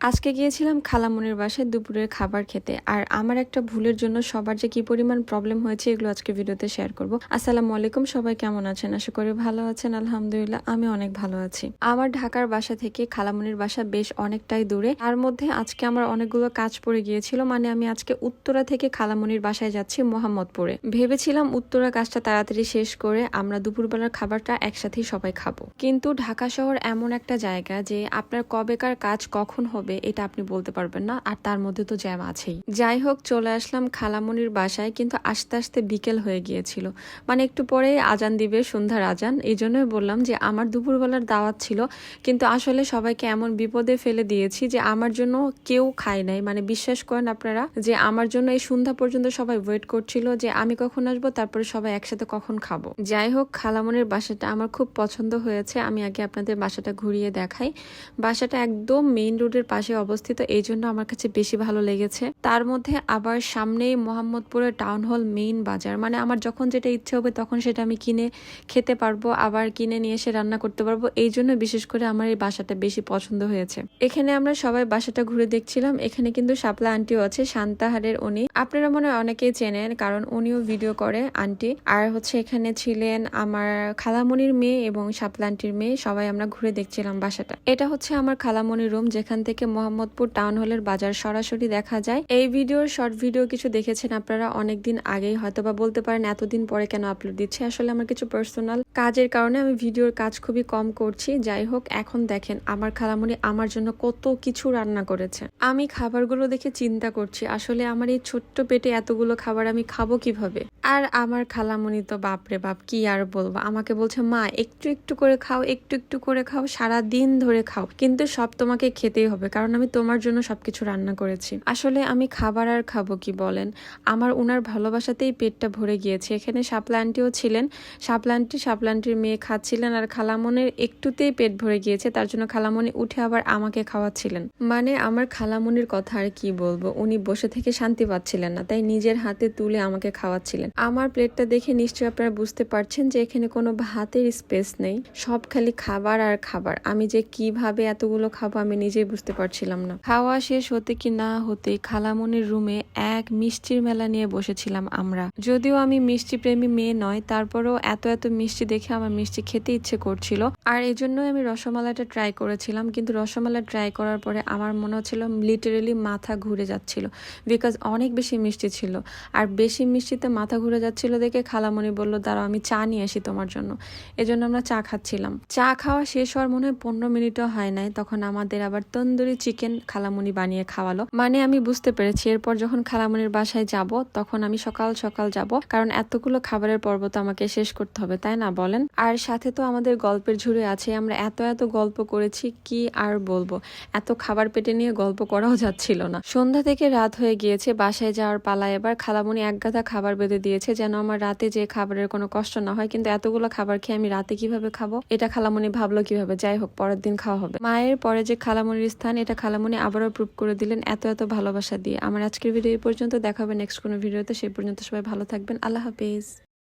আজকে গিয়েছিলাম খালামনির বাসায় দুপুরের খাবার খেতে, আর আমার একটা ভুলের জন্য সবার যে কি পরিমাণ প্রবলেম হয়েছে এগুলো আজকে ভিডিওতে শেয়ার করব। আসসালামু আলাইকুম, সবাই কেমন আছেন? আশা করি ভালো আছেন, আলহামদুলিল্লাহ, আমি অনেক ভালো আছি। আমার ঢাকার বাসা থেকে খালামনির বাসা বেশ অনেকটাই দূরে। তার মধ্যে আজকে আমার অনেকগুলো কাজ পড়ে গিয়েছিল মানে আমি আজকে উত্তরা থেকে খালামনির বাসায় যাচ্ছি মোহাম্মদপুরে। ভেবেছিলাম উত্তরা কাজটা তাড়াতাড়ি শেষ করে আমরা দুপুরবেলার খাবারটা একসাথেই সবাই খাব। কিন্তু ঢাকা শহর এমন একটা জায়গা যে আপনার কবেকার কাজ কখন হবে এটা আপনি বলতে পারবেন না, আর তার মধ্যে তো জ্যাম আছেই। যাই হোক, চলে আসলাম খালামনির বাসায়, কিন্তু আস্তে আস্তে বিকেল হয়ে গিয়েছিল। মানে একটু পরে আজান দিবে, সন্ধ্যার আজান, এই জন্যই বললাম যে আমার দুপুরবেলার দাওয়াত ছিল, কিন্তু আসলে সবাইকে এমন বিপদে ফেলে দিয়েছি যে আমার জন্য কেউ খায় নাই। মানে বিশ্বাস করেন আপনারা যে আমার জন্য এই সন্ধ্যা পর্যন্ত সবাই ওয়েট করছিল যে আমি কখন আসব, তারপরে সবাই একসাথে কখন খাব। যাই হোক খালামনির বাসাটা আমার খুব পছন্দ হয়েছে, আমি আগে আপনাদের বাসাটা ঘুরিয়ে দেখাই। বাসাটা একদম মেইন রোডের পাশে অবস্থিত, এই জন্য আমার কাছে বেশি ভালো লেগেছে। তার মধ্যে আবার সামনেই মোহাম্মদপুরের টাউন হল মেইন বাজার। মানে আমার যখন যেটা ইচ্ছে হবে তখন সেটা আমি কিনে খেতে পারব, আবার কিনে নিয়ে এসে রান্না করতে পারব। এই জন্য বিশেষ করে আমার এই বাসাটা বেশি পছন্দ হয়েছে। এখানে আমরা সবাই বাসাটা ঘুরে দেখছিলাম। এখানে কিন্তু শাপলা আন্টিও আছে শান্তাহারের উনি। আপনারা মনে হয় অনেকেই চেনেন, কারণ উনিও ভিডিও করে আন্টি আর হচ্ছে এখানে ছিলেন আমার খালামনির মেয়ে এবং শাপলা আন্টির মেয়ে। সবাই আমরা ঘুরে দেখছিলাম বাসাটা। এটা হচ্ছে আমার খালামনির রুম যেখান থেকে মোহাম্মদপুর টাউন হলের বাজার সরাসরি দেখা যায়। এই ভিডিওর শর্ট ভিডিও কিছু দেখেছেন আপনারা, অনেকদিন আগেই হয়তো বা বলতে পারেন এতদিন পরে কেন আপলোড দিচ্ছে। আসলে আমার কিছু পার্সোনাল কাজের কারণে আমি ভিডিওর কাজ খুবই কম করছি। যাই হোক, এখন দেখেন আমার খালামণি আমার জন্য কত কিছু রান্না করেছে। আমি খাবারগুলো দেখে চিন্তা করছি, আসলে আমার এই ছোট্ট পেটে এতগুলো খাবার আমি খাব কীভাবে? আর আমার খালামণি তো বাপরে বাপ, কি আর বলব? আমাকে বলছে, মা, একটু একটু করে খাও, একটু একটু করে খাও সারা দিন ধরে খাও। কিন্তু সব তোমাকে খেতেই হবে, কারণ আমি তোমার জন্য সবকিছু রান্না করেছি। আসলে আমি খাবার আর খাব কি বলেন? আমার উনার ভালোবাসাতেই পেটটা ভরে গিয়েছে। এখানে শাপলা আন্টিও ছিলেন। শাপলা আন্টির মেয়ে খাচ্ছিলেন আর খালামনের একটুতেই পেট ভরে গিয়েছে। তার জন্য খালামণি উঠে আবার আমাকে খাওয়াচ্ছিলেন। মানে আমার খালামনির কথা আর কি বলব? উনি বসে থেকে শান্তি পাচ্ছিলেন না, তাই নিজের হাতে তুলে আমাকে খাওয়াচ্ছিলেন। আমার প্লেটটা দেখে নিশ্চয়ই আপনারা বুঝতে পারছেন যে এখানে কোনো ভাতের স্পেস নেই। সব খালি খাবার আর খাবার। আমি যে কীভাবে এতগুলো খাব আমি নিজেই বুঝতে পারছিলাম না। খাওয়া শেষ হতে কি না হতে খালামনির রুমে এক মিষ্টির মেলা নিয়ে বসেছিলাম আমরা। যদিও আমি মিষ্টি প্রেমী মেয়ে নয়, তারপরেও এত এত মিষ্টি দেখে আমার মিষ্টি খেতে ইচ্ছে করছিল। আর এই জন্যই আমি রসমালাইটা ট্রাই করেছিলাম, কিন্তু রসমালাই ট্রাই করার পরে আমার মনে হচ্ছিল লিটারেলি মাথা ঘুরে যাচ্ছিল, বিকজ অনেক বেশি মিষ্টি ছিল। আর বেশি মিষ্টিতে মাথা ঘুরে যাচ্ছিল দেখে খালামণি বলল, দাঁড়াও, আমি চা নিয়ে আসি তোমার জন্য। এজন্য আমরা চা খাচ্ছিলাম। চা খাওয়া শেষ হওয়ার মনে হয় পনেরো মিনিটও হয় নাই, তখন আমাদের আবার তন্দুরি চিকেন খালামুনি বানিয়ে খাওয়ালো। মানে আমি বুঝতে পেরেছি, এরপর যখন খালামুনির বাসায় যাব, তখন আমি সকাল সকাল যাব, কারণ এতগুলো খাবারের পর্ব তো আমাকে শেষ করতে হবে, তাই না বলেন? আর সাথে তো আমাদের গল্পের ঝুড়ি আছে, আমরা এত এত গল্প করেছি, কি আর বলব? এত খাবার পেটে নিয়ে গল্প করাও যাচ্ছিল না। সন্ধ্যা থেকে রাত হয়ে গিয়েছে, বাসায় যাওয়ার পালা এবার খালামুনি এক গাদা খাবার বেঁধে দিয়েছে যেন আমার রাতে যে খাবারের কোনো কষ্ট না হয়, কিন্তু এতগুলো খাবার খেয়ে আমি রাতে কীভাবে খাব? এটা খালামুনি ভাবলো কীভাবে? যাই হোক, পরের দিন খাওয়া হবে। মায়ের পরে যে খালামনির স্থান, এটা খালামুনি আবারও প্রুভ করে দিলেন এত এত ভালোবাসা দিয়ে। আমার আজকের ভিডিও এই পর্যন্ত। দেখা হবে নেক্সট কোনো ভিডিওতে সেই পর্যন্ত সবাই ভালো থাকবেন। আল্লাহ হাফিজ।